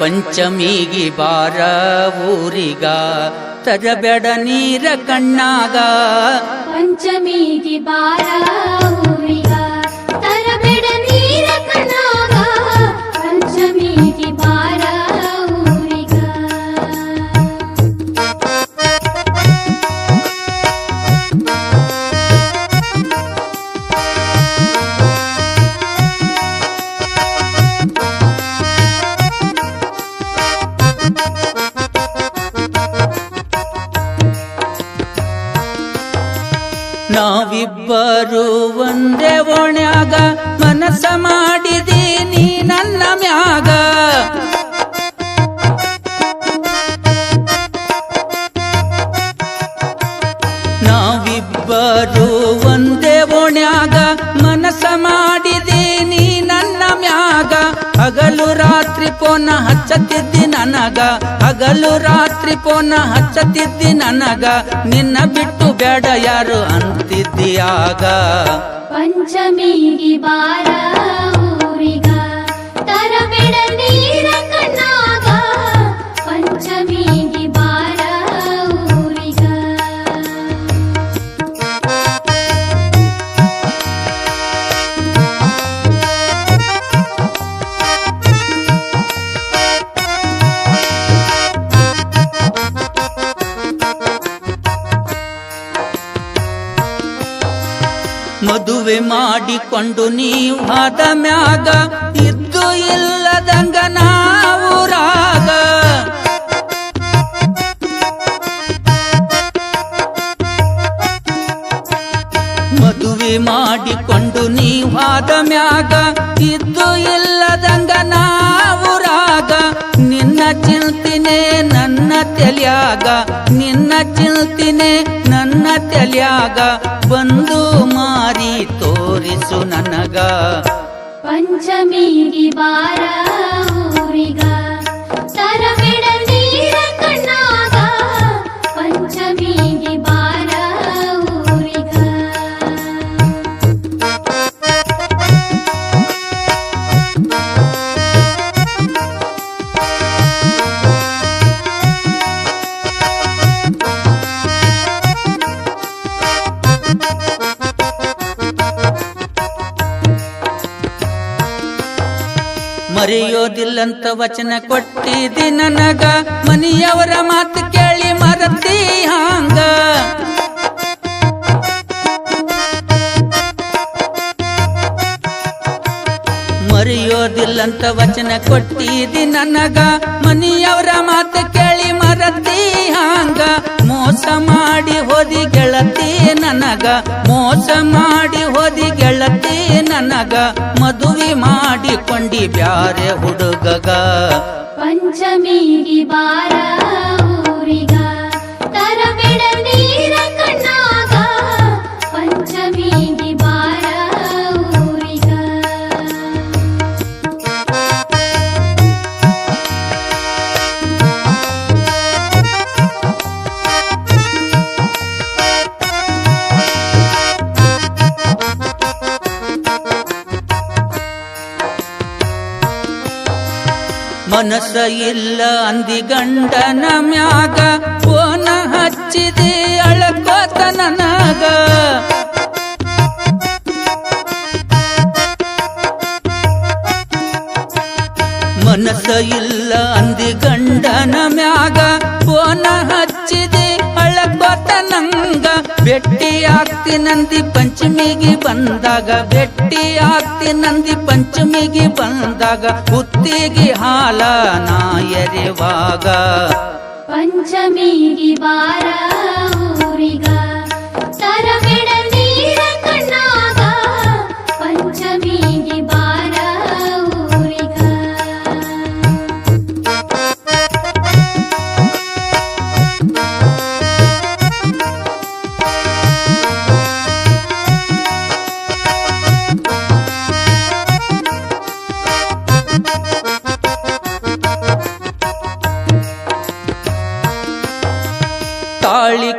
ಪಂಚಮಿಗಿ ಬಾರ ಊರಿಗ ತರಬೇಡ ನೀರ ಕಣ್ಣಾಗ. ಪಂಚಮಿಗಿ ಬಾರ ಊರಿಗ ನಾವಿಬ್ಬರು ಒಂದೇ ಓಣ್ಯಾಗ ಮನಸ್ಸ ಮಾಡಿದೀನಿ ನನ್ನ ಮ್ಯಾಗ. ನಾವಿಬ್ಬರು ಒಂದೇ ಓಣ್ಯಾಗ ಮನಸ್ಸ ಮಾಡಿದೀನಿ ನನ್ನ ಮ್ಯಾಗ. ಹಗಲು ರಾತ್ರಿ ಪೋನ ಹಚ್ಚತ್ತಿದ್ದಿ ನನಗ. ಹಗಲು ರಾತ್ರಿ ಪೋನ ಹಚ್ಚತ್ತಿದ್ದಿ ನನಗ. ನಿನ್ನ ಬಿಟ್ಟು ಬೇಡ ಯಾರು ಅಂತಿದ್ದೀಯಾಗ? ಪಂಚಮಿಗೆ ಬಾರ ಮದುವೆ ಮಾಡಿಕೊಂಡು ನೀವು ಆದ ಮ್ಯಾಗ ಇದ್ದು ಇಲ್ಲದಂಗ ನಾವು ರಾಗ. ಮದುವೆ ಮಾಡಿಕೊಂಡು ನೀವು ಆದ ಮ್ಯಾಗ ಇದ್ದು ಇಲ್ಲದಂಗ ನಾವು ರಾಗ. ನಿನ್ನ ಚಿಂತಿನೆ ನನ್ನ ತೆಲ್ಯಾಗ, ನಿನ್ನ ಚಿಂತಿನೆ ನನ್ನ ತೆಲ್ಯಾಗ. ಬಂದು ಮಾರಿ ತೋರಿಸು ನನಗ. ಪಂಚಮಿಗೆ ಬಾರ ಊರಿಗ. ತರಬೇಡ ಮರೆಯೋದಿಲ್ಲಂತ ವಚನ ಕೊಟ್ಟಿದ್ದಿ ನನಗ. ಮನೆಯವರ ಮಾತು ಕೇಳಿ ಮರತಿ ಹಾಂಗ. ಮರೆಯೋದಿಲ್ಲಂತ ವಚನ ಕೊಟ್ಟಿದ್ದಿ ನನಗ. ಮನೆಯವರ ಮಾತು ಕೇಳಿ ಮರತಿ ಹಾಂಗ. ಮೋಸ ಮಾಡಿ ಹೋದಿ ಗೆಳತಿ ನನಗ. ಮೋಸ ಮಾಡಿ ನನಗ ಮದುವೆ ಮಾಡಿಕೊಂಡಿ ಬ್ಯಾರೆ ಹುಡುಗಗ. ಪಂಚಮಿ ಬಾರ ಊರಿಗ ಮನಸ್ಸ ಇಲ್ಲ ಅಂದಿ ಗಂಡನ ಮ್ಯಾಗ ಫೋನ ಹಚ್ಚಿದೆ ಅಳಕೋತ ನನಗ ಮನಸ ಇಲ್ಲ ಅಂದಿ ಗಂಡನ ಮ್ಯಾಗ ಫೋನ ಭೆಟ್ಟಿ ಆಗ್ತಿನಂದಿ ಪಂಚಮಿಗೆ ಬಂದಾಗ ಭೆಟ್ಟಿ ಆಗ್ತಿನಂದಿ ಪಂಚಮಿಗೆ ಬಂದಾಗ ಕುತ್ತಿಗೆ ಹಾಲ ನಾಯರೆವಾಗ. ಪಂಚಮಿಗೆ ಬಾರ ಊರಿಗ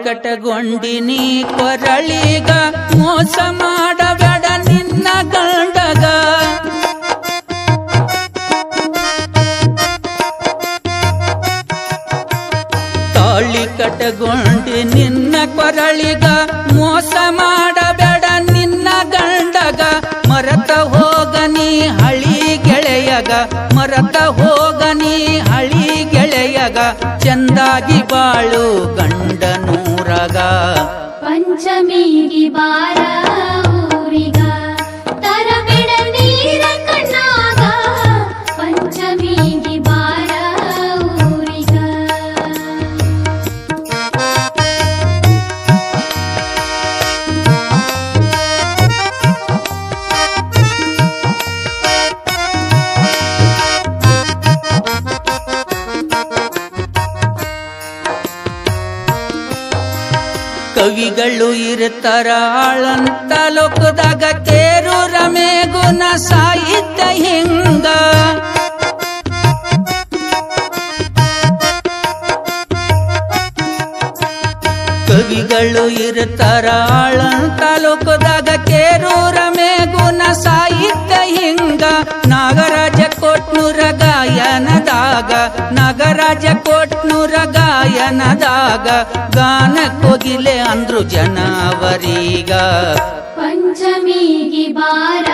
ಕಟ್ಟಗೊಂಡಿನಿ ಕೊರಳಿಗ, ಮೋಸ ಮಾಡಬೇಡ ನಿನ್ನ ಗಂಡಗ. ತಾಳಿ ಕಟಗೊಂಡಿ ನಿನ್ನ ಕೊರಳಿಗ, ಮೋಸ ಮಾಡಬೇಡ ನಿನ್ನ ಗಂಡಗ. ಮರತ ಹೋಗನಿ ಹಳಿ ಗೆಳೆಯಗ, ಮರತ ಹೋಗನಿ ಹಳಿ ಗೆಳೆಯಗ, ಚಂದಾಗಿ ಬಾಳು ಗಂಡನೂರಗ ಪಂಚಮಿಗಿ ಬಾರ. ಊರಿಗ ಕವಿಗಳು ಇರತರಾಳಂತ ಲೋಕದಾಗ ತೇರು ರಮೆ ಗುಣ ಸಾಹಿತ್ಯ ಹಿಂಗ. ಕವಿಗಳು ಇರತರಾಳಂತ ಲೋಕದಾಗ ಕೇರು ರಮೆ ಗುಣ ಸಾಹಿತ್ಯ ಹಿಂಗ. ನಾಗರಾಜ ಕೊಟ್ನೂರ ಗಾಯನದಾಗ ನಾಗರಾಜ ಗಾಯನದಾಗ ಗಾನ ಕೊಗಿಲೆ ಅಂದ್ರು ಜನವರೀಗ. ಪಂಚಮಿಗೆ ಬಾರ